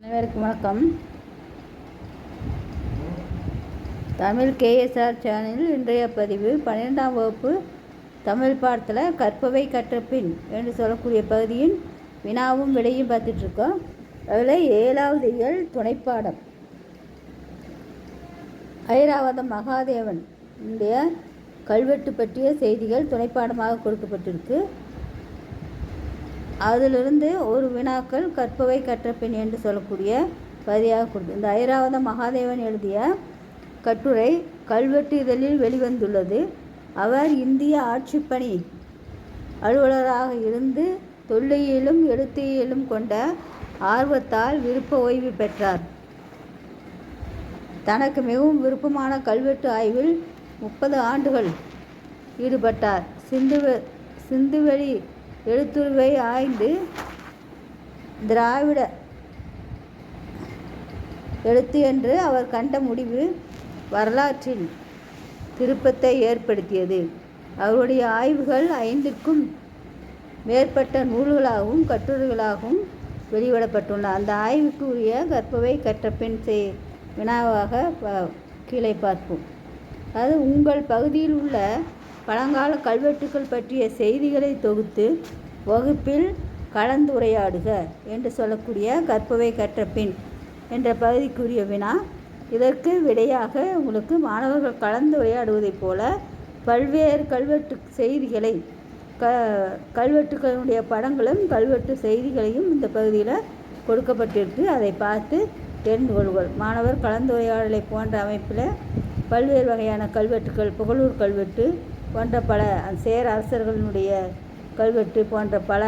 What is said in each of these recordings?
அனைவருக்கும் வணக்கம். தமிழ் கேஎஸ்ஆர் சேனலில் இன்றைய பதிவு பன்னிரெண்டாம் வகுப்பு தமிழ் பாடத்தில் கற்பவை கற்றப்பின் என்று சொல்லக்கூடிய பகுதியின் வினாவும் விடையும் பார்த்துட்ருக்கோம். அதில் ஏழாவது இயல் துணைப்பாடம். ஐராவதம் மகாதேவன் இந்திய கல்வெட்டு பற்றிய செய்திகள் துணைப்பாடமாக கொடுக்கப்பட்டிருக்கு. அதிலிருந்து ஒரு வினாக்கள் கற்பவை கற்றப்பின் என்று சொல்லக்கூடிய பகுதியாக கொடுத்து இந்த ஐராவத மகாதேவன் எழுதிய கட்டுரை கல்வெட்டு இதழில் வெளிவந்துள்ளது. அவர் இந்திய ஆட்சிப்பணி அலுவலராக இருந்து தொல்லியிலும் எழுத்தியிலும் கொண்ட ஆர்வத்தால் விருப்ப ஓய்வு பெற்றார். தனக்கு மிகவும் விருப்பமான கல்வெட்டு ஆய்வில் முப்பது ஆண்டுகள் ஈடுபட்டார். சிந்துவெ சிந்துவெளி எழுத்துருவை ஆய்ந்து திராவிட எழுத்து என்று அவர் கண்ட முடிவு வரலாற்றில் திருப்பத்தை ஏற்படுத்தியது. அவருடைய ஆய்வுகள் ஐந்துக்கும் மேற்பட்ட நூல்களாகவும் கட்டுரைகளாகவும் வெளியிடப்பட்டுள்ளன அந்த ஆய்வுக்கு உரிய கற்பவை கற்றபின் செய் வினாவாக கீழே பார்ப்போம். அது உங்கள் பகுதியில் உள்ள பழங்கால கல்வெட்டுக்கள் பற்றிய செய்திகளை தொகுத்து வகுப்பில் கலந்துரையாடுக என்று சொல்லக்கூடிய கற்பவை கற்ற பின் என்ற பகுதிக்குரிய வினா. இதற்கு விடையாக உங்களுக்கு மாணவர்கள் கலந்து உரையாடுவதைப் போல பல்வேறு கல்வெட்டு செய்திகளை க கல்வெட்டுகளுடைய படங்களும் கல்வெட்டு செய்திகளையும் இந்த பகுதியில் கொடுக்கப்பட்டிருக்கு. அதை பார்த்து தெரிந்து கொள்வோம் மாணவர் கலந்துரையாடலை போன்ற அமைப்பில் பல்வேறு வகையான கல்வெட்டுகள் புகழூர் கல்வெட்டு போன்ற பல சேர அரசர்களுடைய கல்வெட்டு போன்ற பல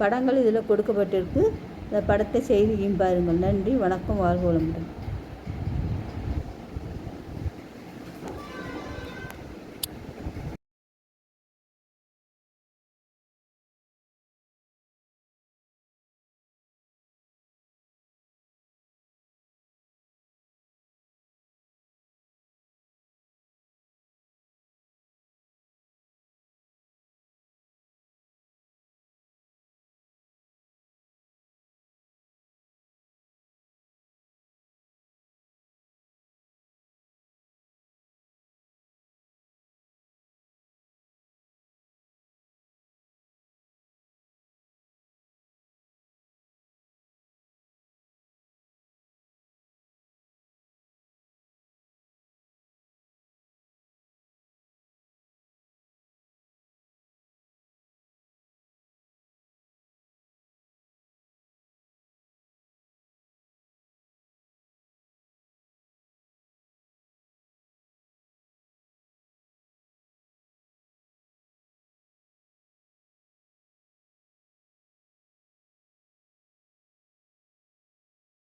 படங்கள் இதில் கொடுக்கப்பட்டிருக்கு. இந்த படத்தை செய்தியும் பாருங்கள். நன்றி. வணக்கம். வாழ்க